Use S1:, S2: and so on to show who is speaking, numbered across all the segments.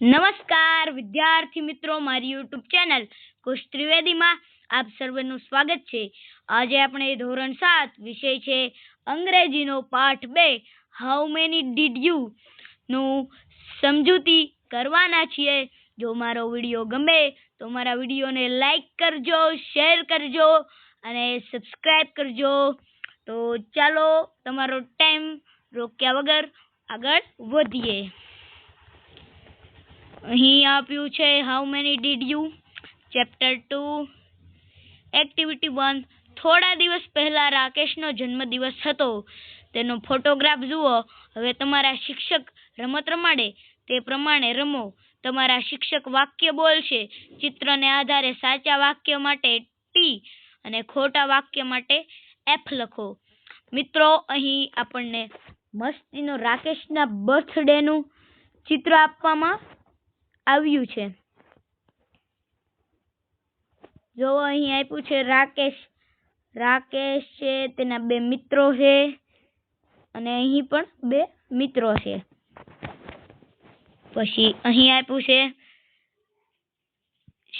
S1: નમસ્કાર, વિદ્યાર્થી મિત્રો, મારી યુટ્યુબ ચેનલ કુશ ત્રિવેદીમાં આપ સર્વેનું સ્વાગત છે. આજે આપણે ધોરણ સાત વિષય છે, અંગ્રેજીનો પાઠ બે હાઉ મેની ડીડ યુ નું સમજૂતી કરવાના છીએ. જો મારો વીડિયો ગમે તો મારા વિડીયોને લાઈક કરજો, શેર કરજો અને સબસ્ક્રાઈબ કરજો. તો ચાલો, તમારો ટાઈમ રોક્યા વગર આગળ વધીએ. અહીં આપ્યું છે how many did you chapter two activity one થોડા દિવસ પહેલા રાકેશનો જન્મદિવસ હતો. તેનો ફોટોગ્રાફ જુઓ. હવે તમારા શિક્ષક રમત રમાડે. તે પ્રમાણે રમો. તમારા શિક્ષક વાક્ય બોલશે. ચિત્રને આધારે સાચા વાક્ય માટે ટી અને ખોટા વાક્ય માટે એફ લખો. મિત્રો, અહીં આપણને મસ્તીનો રાકેશના બર્થડેનું ચિત્ર આપવામાં આવ્યું છે. જો અહીં આપ્યું છે રાકેશ. રાકેશ છે, તેના બે મિત્રો છે અને અહીં પણ બે મિત્રો છે. પછી અહીં આપ્યું છે,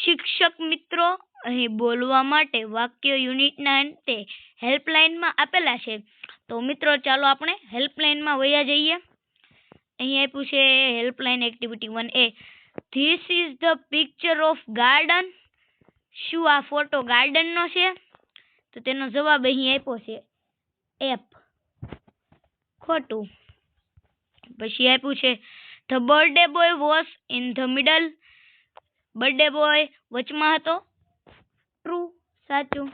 S1: શિક્ષક મિત્રો, અહીં બોલવા માટે વાક્ય યુનિટના અંતે હેલ્પલાઇનમાં આપેલા છે. તો મિત્રો, ચાલો આપણે હેલ્પલાઇનમાં વયા જઈએ. અહીં આપ્યું છે, helpline activity one A. This is the picture of garden શું આ ફોટો ગાર્ડનનો છે? તો તેનો જવાબ અહીં આપ્યો છે. એપ ખોટું. પછી આપ્યું છે the birthday boy was in the middle birthday boy વચમાં હતો. ટ્રુ સાચું.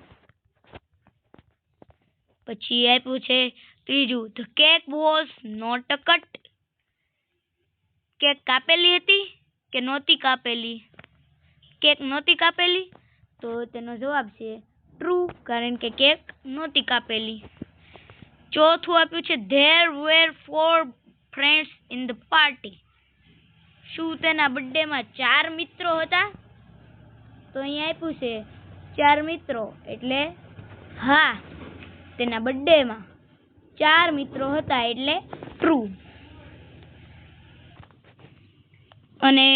S1: પછી આપ્યું છે ત્રીજું the cake was not cut cake કાપેલી હતી. કે નહોતી કાપેલી. કેક નહોતી કાપેલી? તો તેનો જવાબ છે ટ્રુ કારણ કે કેક નહોતી કાપેલી. ચોથું આપ્યું છે there were four friends in the party શું તેના બર્થડેમાં ચાર મિત્રો હતા? તો અહીંયા આપ્યું છે, ચાર મિત્રો. એટલે હા, તેના બર્થડેમાં ચાર મિત્રો હતા, એટલે ટ્રુ અને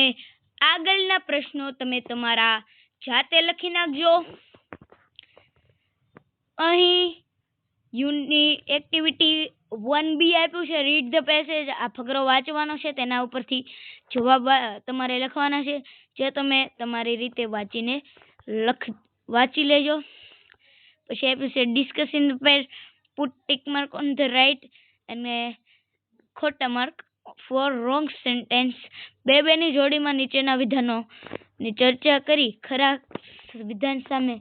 S1: આગળના પ્રશ્નો તમે તમારા જાતે લખી નાખજો. અહીં યુની એક્ટિવિટી વન બી આપ્યું છે, રીડ ધ પેસેજ, આ ફકરો વાંચવાનો છે, તેના ઉપરથી જવાબ તમારે લખવાના છે. જે તમે તમારી રીતે વાંચીને લખ, વાંચી લેજો. પછી આપ્યું છે discuss the page put tick mark on the right અને ખોટા માર્ક ફોર રોંગ સેન્ટેન્સ બે બેની જોડીમાં નીચેના વિધાનોની ચર્ચા કરી. ખરા વિધાન સામે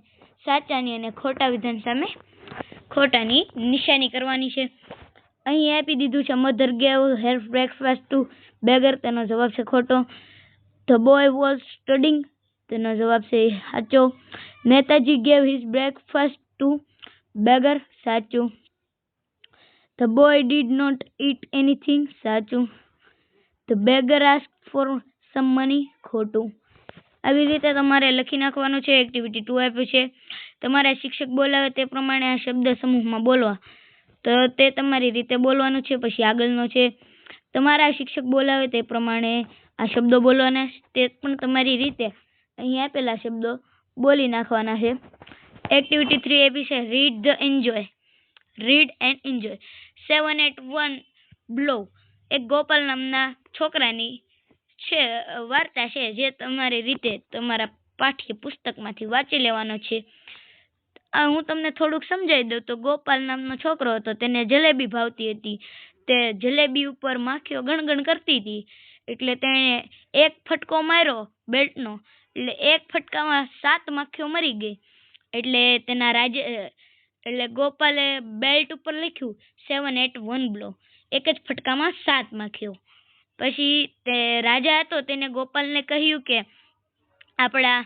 S1: સાચાની અને ખોટા વિધાન સામે ખોટાની નિશાની કરવાની છે. અહીં આપી દીધું છે mother gave her breakfast to beggar તેનો જવાબ છે, ખોટો. ધ બોય વોઝ સ્ટડિંગ તેનો જવાબ છે, સાચો. Netaji gave his breakfast to beggar સાચું. The boy did not eat anything સાચું. The beggar ask for some money ખોટું. આવી રીતે તમારે લખી નાખવાનું છે એક્ટિવિટી ટુ આપ્યું છે. તમારા શિક્ષક બોલાવે તે પ્રમાણે આ શબ્દ સમૂહમાં બોલવા. તો તે તમારી રીતે બોલવાનું છે, પછી આગળનો છે. તમારા શિક્ષક બોલાવે તે પ્રમાણે આ શબ્દો બોલવાના તે પણ તમારી રીતે અહીં આપેલા શબ્દો બોલી નાખવાના છે. એક્ટિવિટી થ્રી આપી છે read the enjoy read and enjoy seven at one blow એક ગોપાલ નામના છોકરાની છે, વાર્તા છે જે તમારી રીતે તમારા પાઠ્ય પુસ્તકમાંથી વાંચી લેવાનો છે. આ હું તમને થોડુંક સમજાવી દઉં. તો ગોપાલ નામનો છોકરો હતો, તેને જલેબી ભાવતી હતી. તે જલેબી ઉપર માખીઓ ગણગણ કરતી હતી. એટલે તેણે એક ફટકો માર્યો બેલ્ટનો. એટલે એક ફટકામાં સાત માખીઓ મરી ગઈ. એટલે તેના રાજે, એટલે ગોપાલે બેલ્ટ ઉપર લખ્યું, સેવન એટ વન બ્લો. એક જ ફટકામાં સાત માખીઓ પછી તે રાજા હતો તેને ગોપાલને કહ્યું કે આપણા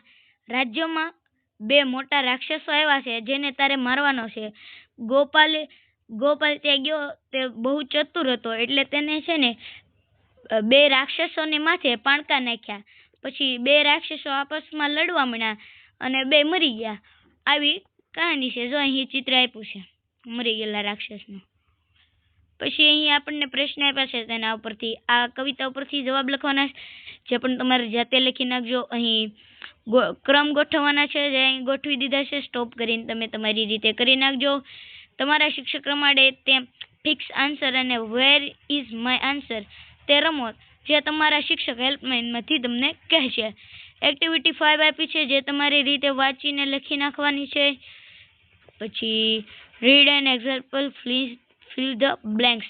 S1: રાજ્યમાં બે મોટા રાક્ષસો આવ્યા છે, જેને તારે મારવાનો છે. ગોપાલે, ગોપાલ ત્યાં ગયો, તે બહુ ચતુર હતો, એટલે તેને છે ને બે રાક્ષસોને માથે પાણકા નાખ્યા. પછી બે રાક્ષસો આપસમાં લડવા માંડ્યા અને બે મરી ગયા. આવી કહાની છે, જો અહીં ચિત્ર આપ્યું છે, મરી ગયેલા રાક્ષસનું. પછી અહીં આપણને પ્રશ્ન આપ્યા છે તેના ઉપરથી. આ કવિતા ઉપરથી જવાબ લખવાના છે. જે પણ તમારે જાતે લખી નાખજો. અહીં ક્રમ ગોઠવવાના છે. જે અહીં ગોઠવી દીધા છે. સ્ટોપ કરીને તમે તમારી રીતે કરી નાખજો. તમારા શિક્ષક પ્રમાણે તે ફિક્સ આન્સર અને વેર ઇઝ માય આન્સર તે રમો. જે તમારા શિક્ષક હેલ્પલાઇનમાંથી તમને કહેશે. એક્ટિવિટી ફાઇવ આપી છે. જે તમારી રીતે વાંચીને લખી નાખવાની છે. પછી read an example fill fill the blanks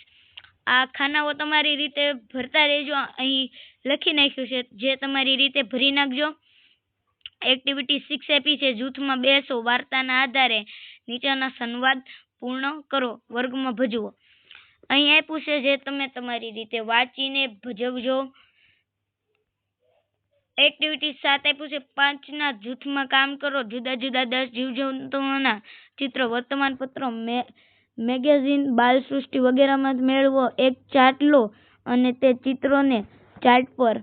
S1: આ ખાનાઓ તમારી રીતે ભરતા રહેજો. અહીં લખી નાખ્યું છે, જે તમારી રીતે ભરી નાખજો. એક્ટિવિટી સિક્સ આપી છે, જૂથમાં બેસો, વાર્તાના આધારે નીચેના સંવાદ પૂર્ણ કરો, વર્ગમાં ભજવો. અહીં આપ્યું છે, જે તમે તમારી રીતે વાંચીને ભજવજો. એક્ટિવિટી સાત આપ્યું છે, પાંચના જૂથમાં કામ કરો, જુદા જુદા દસ જીવજંતુઓના ચિત્રો, વર્તમાનપત્રો, મે- મેગેઝિન, બાલસૃષ્ટિ વગેરેમાં મેળવો, એક ચાર્ટ લો અને તે ચિત્રોને ચાર્ટ પર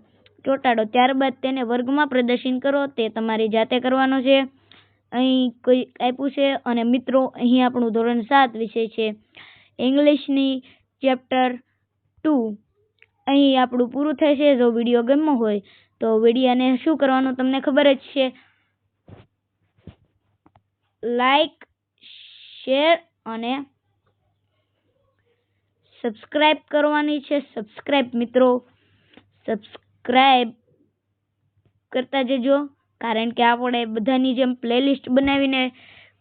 S1: ચોંટાડો. ત્યારબાદ તેને વર્ગમાં પ્રદર્શિત કરો. તે તમારી જાતે કરવાનો છે. અહીં કોઈ આપ્યું છે અને મિત્રો, અહીં આપણું ધોરણ સાત વિષય છે. ઇંગ્લિશની ચેપ્ટર ટુ. અહીં આપણું પૂરું થશે. જો વીડિયો ગમ્યો હોય તો વિડીયાને શું કરવાનું તમને ખબર જ છે. લાઈક, શેર અને સબસ્ક્રાઇબ કરવાની છે. સબસ્ક્રાઇબ મિત્રો, સબસ્ક્રાઇબ કરતા જજો. કારણ કે આપણે બધાની જેમ પ્લેલિસ્ટ બનાવીને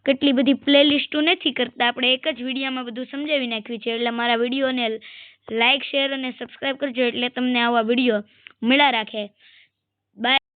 S1: કેટલી બધી પ્લેલિસ્ટો નથી કરતા, આપણે એક જ વિડીયોમાં બધું સમજાવી નાખ્યું છે. એટલે મારા વિડીયોને લાઇક, શેર અને સબસ્ક્રાઇબ કરજો એટલે તમને આવા વીડિયો મળ્યા રાખે. બાય